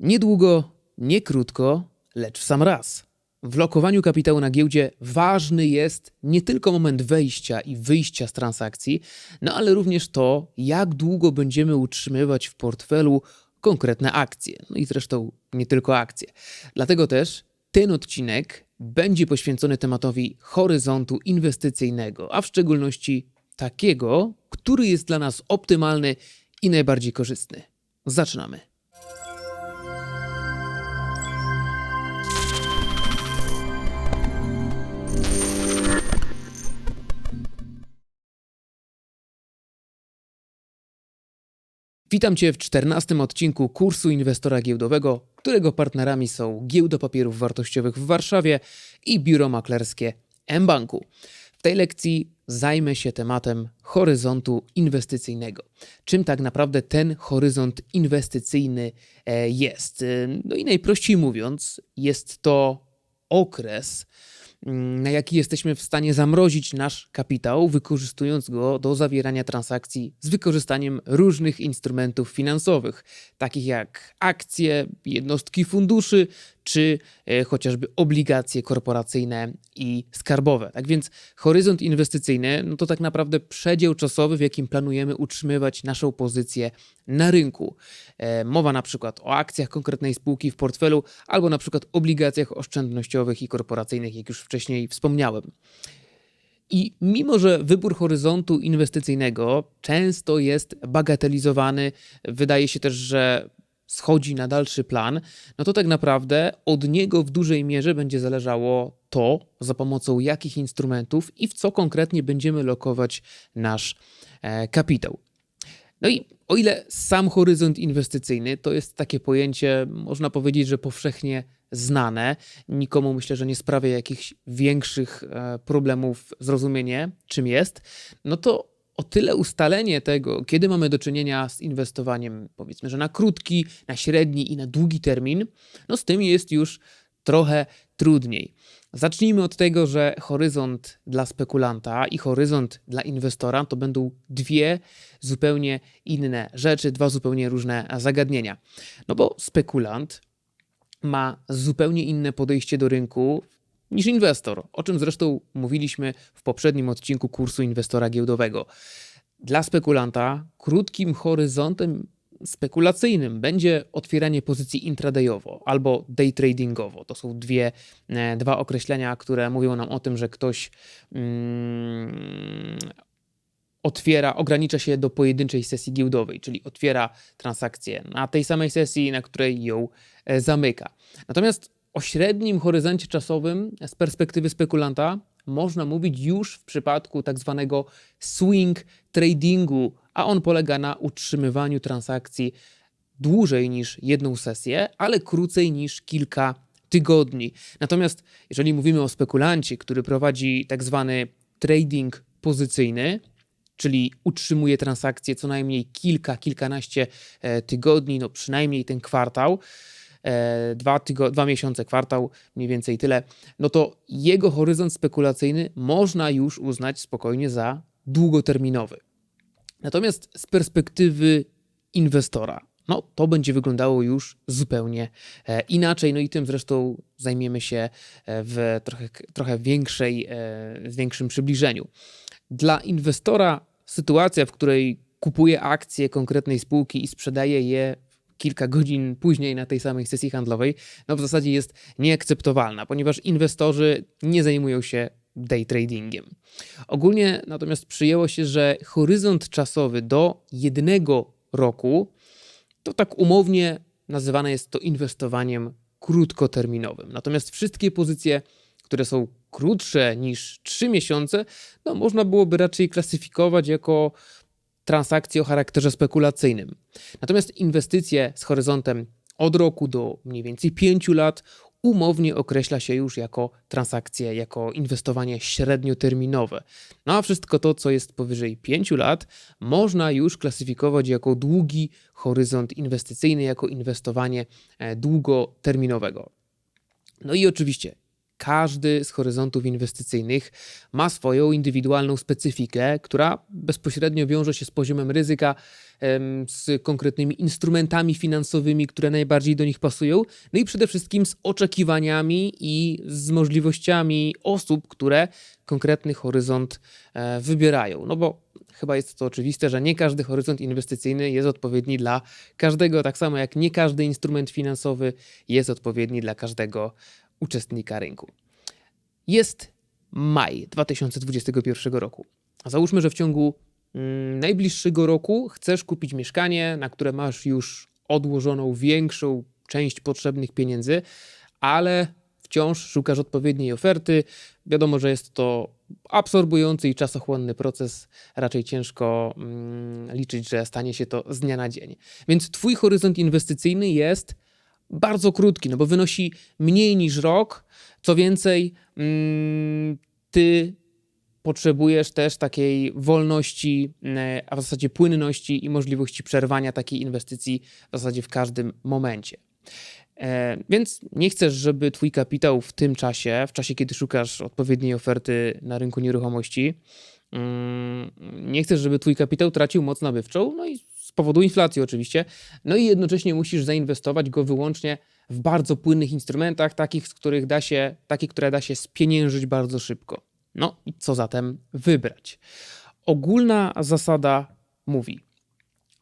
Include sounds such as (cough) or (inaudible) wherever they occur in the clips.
Niedługo, nie krótko, lecz w sam raz. W lokowaniu kapitału na giełdzie ważny jest nie tylko moment wejścia i wyjścia z transakcji, no ale również to, jak długo będziemy utrzymywać w portfelu konkretne akcje. No i zresztą nie tylko akcje. Dlatego też ten odcinek będzie poświęcony tematowi horyzontu inwestycyjnego, a w szczególności takiego, który jest dla nas optymalny i najbardziej korzystny. Zaczynamy. Witam Cię w czternastym odcinku kursu inwestora giełdowego, którego partnerami są Giełda Papierów Wartościowych w Warszawie i biuro maklerskie mBanku. W tej lekcji zajmę się tematem horyzontu inwestycyjnego. Czym tak naprawdę ten horyzont inwestycyjny e, jest? E, No i najprościej mówiąc, jest to okres, na jaki jesteśmy w stanie zamrozić nasz kapitał, wykorzystując go do zawierania transakcji z wykorzystaniem różnych instrumentów finansowych, takich jak akcje, jednostki funduszy czy e, chociażby obligacje korporacyjne i skarbowe. Tak więc horyzont inwestycyjny no to tak naprawdę przedział czasowy, w jakim planujemy utrzymywać naszą pozycję na rynku. E, Mowa na przykład o akcjach konkretnej spółki w portfelu albo na przykład obligacjach oszczędnościowych i korporacyjnych, jak już wcześniej wspomniałem. I mimo, że wybór horyzontu inwestycyjnego często jest bagatelizowany, wydaje się też, że schodzi na dalszy plan, no to tak naprawdę od niego w dużej mierze będzie zależało to, za pomocą jakich instrumentów i w co konkretnie będziemy lokować nasz e, kapitał. No i o ile sam horyzont inwestycyjny to jest takie pojęcie, można powiedzieć, że powszechnie znane, nikomu myślę, że nie sprawia jakichś większych e, problemów zrozumienie, czym jest, no to o tyle ustalenie tego, kiedy mamy do czynienia z inwestowaniem, powiedzmy, że na krótki, na średni i na długi termin, no z tym jest już trochę trudniej. Zacznijmy od tego, że horyzont dla spekulanta i horyzont dla inwestora to będą dwie zupełnie inne rzeczy, dwa zupełnie różne zagadnienia. No bo spekulant ma zupełnie inne podejście do rynku niż inwestor, o czym zresztą mówiliśmy w poprzednim odcinku kursu inwestora giełdowego. Dla spekulanta krótkim horyzontem spekulacyjnym będzie otwieranie pozycji intradayowo albo day tradingowo. To są dwie, e, dwa określenia, które mówią nam o tym, że ktoś mm, otwiera, ogranicza się do pojedynczej sesji giełdowej, czyli otwiera transakcję na tej samej sesji, na której ją e, zamyka. Natomiast o średnim horyzoncie czasowym z perspektywy spekulanta można mówić już w przypadku tak zwanego swing tradingu, a on polega na utrzymywaniu transakcji dłużej niż jedną sesję, ale krócej niż kilka tygodni. Natomiast jeżeli mówimy o spekulancie, który prowadzi tak zwany trading pozycyjny, czyli utrzymuje transakcje co najmniej kilka, kilkanaście e, tygodni, no przynajmniej ten kwartał, dwa, tygo- dwa miesiące, kwartał, mniej więcej tyle, no to jego horyzont spekulacyjny można już uznać spokojnie za długoterminowy. Natomiast z perspektywy inwestora, no to będzie wyglądało już zupełnie e, inaczej. No i tym zresztą zajmiemy się e, w trochę, trochę większej, e, większym przybliżeniu. Dla inwestora sytuacja, w której kupuje akcje konkretnej spółki i sprzedaje je kilka godzin później na tej samej sesji handlowej, no w zasadzie jest nieakceptowalna, ponieważ inwestorzy nie zajmują się day tradingiem. Ogólnie natomiast przyjęło się, że horyzont czasowy do jednego roku to tak umownie nazywane jest to inwestowaniem krótkoterminowym. Natomiast wszystkie pozycje, które są krótsze niż 3 miesiące, no można byłoby raczej klasyfikować jako transakcje o charakterze spekulacyjnym. Natomiast inwestycje z horyzontem od roku do mniej więcej 5 lat umownie określa się już jako transakcje, jako inwestowanie średnioterminowe. No a wszystko to, co jest powyżej 5 lat, można już klasyfikować jako długi horyzont inwestycyjny, jako inwestowanie e, długoterminowego. No i oczywiście każdy z horyzontów inwestycyjnych ma swoją indywidualną specyfikę, która bezpośrednio wiąże się z poziomem ryzyka, z konkretnymi instrumentami finansowymi, które najbardziej do nich pasują, no i przede wszystkim z oczekiwaniami i z możliwościami osób, które konkretny horyzont e, wybierają. No bo chyba jest to oczywiste, że nie każdy horyzont inwestycyjny jest odpowiedni dla każdego, tak samo jak nie każdy instrument finansowy jest odpowiedni dla każdego uczestnika rynku. Jest maj 2021 roku. Załóżmy, że w ciągu mm, najbliższego roku chcesz kupić mieszkanie, na które masz już odłożoną większą część potrzebnych pieniędzy, ale wciąż szukasz odpowiedniej oferty. Wiadomo, że jest to absorbujący i czasochłonny proces. Raczej ciężko mm, liczyć, że stanie się to z dnia na dzień. Więc Twój horyzont inwestycyjny jest bardzo krótki, no bo wynosi mniej niż rok. Co więcej, mm, Ty potrzebujesz też takiej wolności, e, a w zasadzie płynności i możliwości przerwania takiej inwestycji w zasadzie w każdym momencie. E, Więc nie chcesz, żeby Twój kapitał w tym czasie, w czasie kiedy szukasz odpowiedniej oferty na rynku nieruchomości, mm, nie chcesz, żeby Twój kapitał tracił moc nabywczą, no i powodu inflacji oczywiście, no i jednocześnie musisz zainwestować go wyłącznie w bardzo płynnych instrumentach, takich, z których da się, takie, które da się spieniężyć bardzo szybko. No i co zatem wybrać? Ogólna zasada mówi,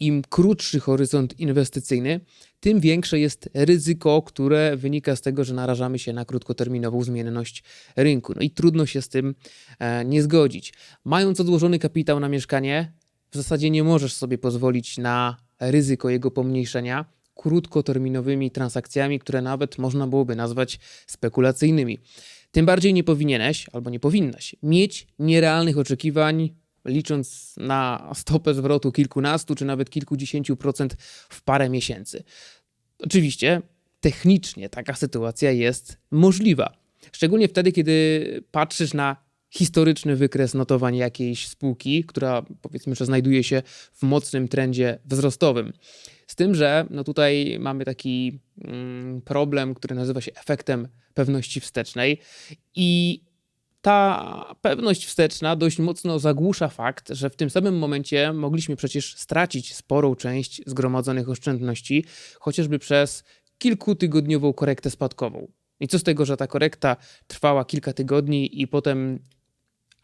im krótszy horyzont inwestycyjny, tym większe jest ryzyko, które wynika z tego, że narażamy się na krótkoterminową zmienność rynku. No i trudno się z tym e, nie zgodzić. Mając odłożony kapitał na mieszkanie, w zasadzie nie możesz sobie pozwolić na ryzyko jego pomniejszenia krótkoterminowymi transakcjami, które nawet można byłoby nazwać spekulacyjnymi. Tym bardziej nie powinieneś albo nie powinnaś mieć nierealnych oczekiwań licząc na stopę zwrotu kilkunastu czy nawet kilkudziesięciu procent w parę miesięcy. Oczywiście technicznie taka sytuacja jest możliwa. Szczególnie wtedy, kiedy patrzysz na historyczny wykres notowań jakiejś spółki, która powiedzmy, że znajduje się w mocnym trendzie wzrostowym. Z tym, że no tutaj mamy taki mm, problem, który nazywa się efektem pewności wstecznej i ta pewność wsteczna dość mocno zagłusza fakt, że w tym samym momencie mogliśmy przecież stracić sporą część zgromadzonych oszczędności, chociażby przez kilkutygodniową korektę spadkową. I co z tego, że ta korekta trwała kilka tygodni i potem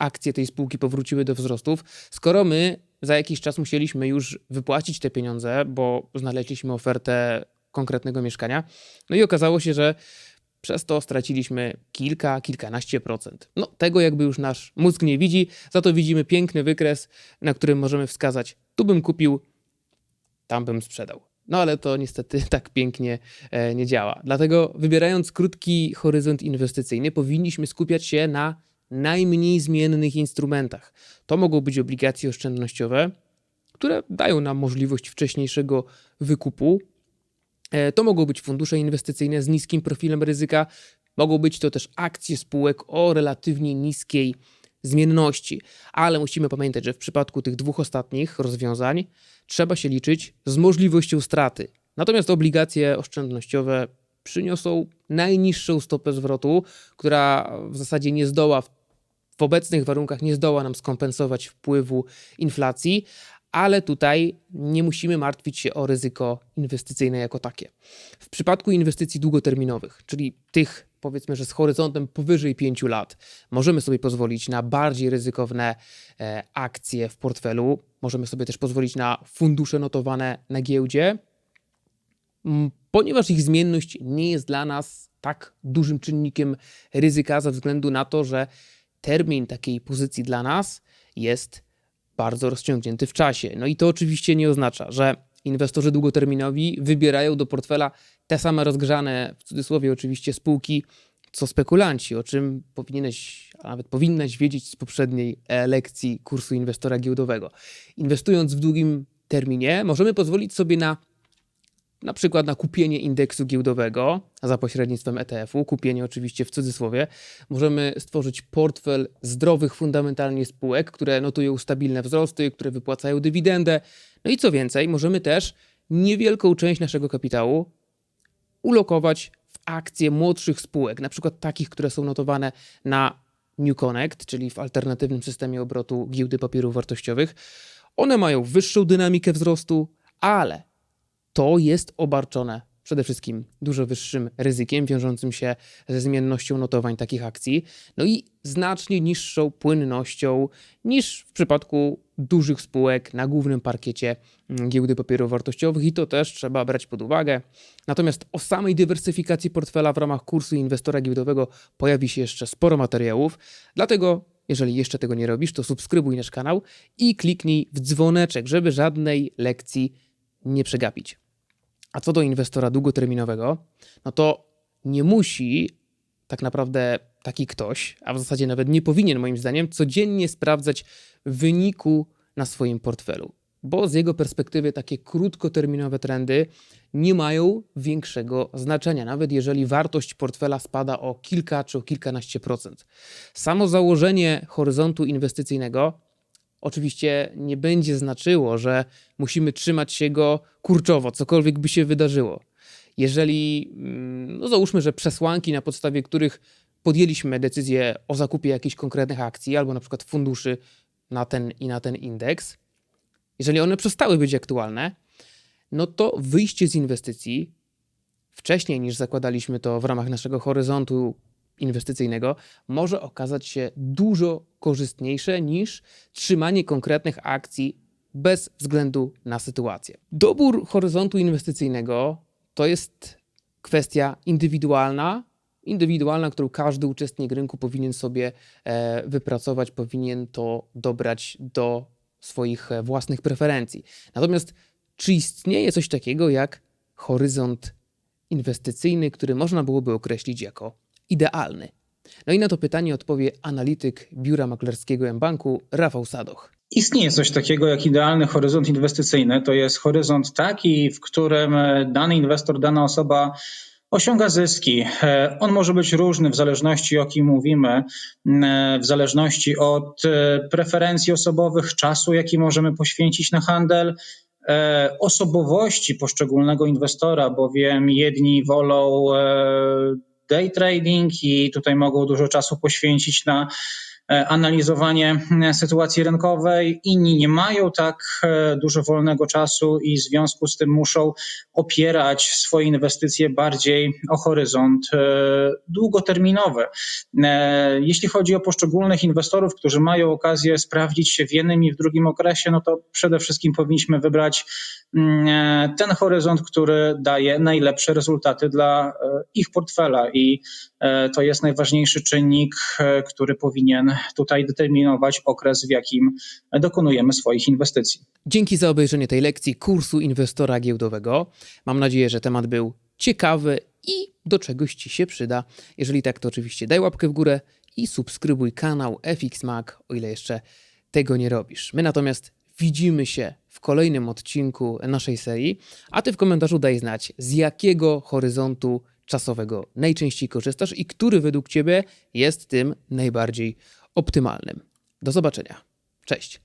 akcje tej spółki powróciły do wzrostów, skoro my za jakiś czas musieliśmy już wypłacić te pieniądze, bo znaleźliśmy ofertę konkretnego mieszkania. No i okazało się, że przez to straciliśmy kilka, kilkanaście procent. No, tego jakby już nasz mózg nie widzi, za to widzimy piękny wykres, na którym możemy wskazać, tu bym kupił, tam bym sprzedał. No ale to niestety (laughs) tak pięknie e, nie działa. Dlatego wybierając krótki horyzont inwestycyjny, powinniśmy skupiać się na najmniej zmiennych instrumentach. To mogą być obligacje oszczędnościowe, które dają nam możliwość wcześniejszego wykupu. E, To mogą być fundusze inwestycyjne z niskim profilem ryzyka, mogą być to też akcje spółek o relatywnie niskiej zmienności, ale musimy pamiętać, że w przypadku tych dwóch ostatnich rozwiązań trzeba się liczyć z możliwością straty. Natomiast obligacje oszczędnościowe przyniosą najniższą stopę zwrotu, która w zasadzie nie zdoła w w obecnych warunkach nie zdoła nam skompensować wpływu inflacji, ale tutaj nie musimy martwić się o ryzyko inwestycyjne jako takie. W przypadku inwestycji długoterminowych, czyli tych powiedzmy, że z horyzontem powyżej 5 lat, możemy sobie pozwolić na bardziej ryzykowne e, akcje w portfelu, możemy sobie też pozwolić na fundusze notowane na giełdzie, ponieważ ich zmienność nie jest dla nas tak dużym czynnikiem ryzyka ze względu na to, że termin takiej pozycji dla nas jest bardzo rozciągnięty w czasie. No i to oczywiście nie oznacza, że inwestorzy długoterminowi wybierają do portfela te same rozgrzane, w cudzysłowie oczywiście, spółki, co spekulanci, o czym powinieneś, a nawet powinnaś wiedzieć z poprzedniej lekcji kursu inwestora giełdowego. Inwestując w długim terminie, możemy pozwolić sobie na na przykład na kupienie indeksu giełdowego za pośrednictwem ETF-u, kupienie oczywiście w cudzysłowie, możemy stworzyć portfel zdrowych fundamentalnie spółek, które notują stabilne wzrosty, które wypłacają dywidendę. No i co więcej, możemy też niewielką część naszego kapitału ulokować w akcje młodszych spółek, na przykład takich, które są notowane na New Connect, czyli w alternatywnym systemie obrotu giełdy papierów wartościowych, one mają wyższą dynamikę wzrostu, ale to jest obarczone przede wszystkim dużo wyższym ryzykiem wiążącym się ze zmiennością notowań takich akcji, no i znacznie niższą płynnością niż w przypadku dużych spółek na głównym parkiecie mm, giełdy papierów wartościowych i to też trzeba brać pod uwagę. Natomiast o samej dywersyfikacji portfela w ramach kursu inwestora giełdowego pojawi się jeszcze sporo materiałów, dlatego jeżeli jeszcze tego nie robisz, to subskrybuj nasz kanał i kliknij w dzwoneczek, żeby żadnej lekcji nie przegapić. A co do inwestora długoterminowego, no to nie musi tak naprawdę taki ktoś, a w zasadzie nawet nie powinien moim zdaniem, codziennie sprawdzać wyniku na swoim portfelu, bo z jego perspektywy takie krótkoterminowe trendy nie mają większego znaczenia, nawet jeżeli wartość portfela spada o kilka czy o kilkanaście procent. Samo założenie horyzontu inwestycyjnego oczywiście nie będzie znaczyło, że musimy trzymać się go kurczowo, cokolwiek by się wydarzyło. Jeżeli, mm, no załóżmy, że przesłanki, na podstawie których podjęliśmy decyzję o zakupie jakichś konkretnych akcji albo na przykład funduszy na ten i na ten indeks, jeżeli one przestały być aktualne, no to wyjście z inwestycji wcześniej niż zakładaliśmy to w ramach naszego horyzontu inwestycyjnego, może okazać się dużo korzystniejsze niż trzymanie konkretnych akcji bez względu na sytuację. Dobór horyzontu inwestycyjnego to jest kwestia indywidualna, indywidualna, którą każdy uczestnik rynku powinien sobie e, wypracować, powinien to dobrać do swoich e, własnych preferencji. Natomiast czy istnieje coś takiego jak horyzont inwestycyjny, który można byłoby określić jako idealny? No i na to pytanie odpowie analityk biura maklerskiego mBanku Rafał Sadoch. Istnieje coś takiego jak idealny horyzont inwestycyjny. To jest horyzont taki, w którym dany inwestor, dana osoba osiąga zyski. E, On może być różny w zależności o kim mówimy, e, w zależności od e, preferencji osobowych, czasu, jaki możemy poświęcić na handel, e, osobowości poszczególnego inwestora, bowiem jedni wolą e, day trading i tutaj mogą dużo czasu poświęcić na analizowanie e, sytuacji rynkowej. Inni nie mają tak e, dużo wolnego czasu i w związku z tym muszą opierać swoje inwestycje bardziej o horyzont e, długoterminowy. E, Jeśli chodzi o poszczególnych inwestorów, którzy mają okazję sprawdzić się w jednym i w drugim okresie, no to przede wszystkim powinniśmy wybrać mm, e, ten horyzont, który daje najlepsze rezultaty dla e, ich portfela i e, to jest najważniejszy czynnik, e, który powinien tutaj determinować okres, w jakim dokonujemy swoich inwestycji. Dzięki za obejrzenie tej lekcji kursu inwestora giełdowego. Mam nadzieję, że temat był ciekawy i do czegoś Ci się przyda. Jeżeli tak, to oczywiście daj łapkę w górę i subskrybuj kanał FX Mag, o ile jeszcze tego nie robisz. My natomiast widzimy się w kolejnym odcinku naszej serii, a Ty w komentarzu daj znać, z jakiego horyzontu czasowego najczęściej korzystasz i który według Ciebie jest tym najbardziej optymalnym. Do zobaczenia. Cześć.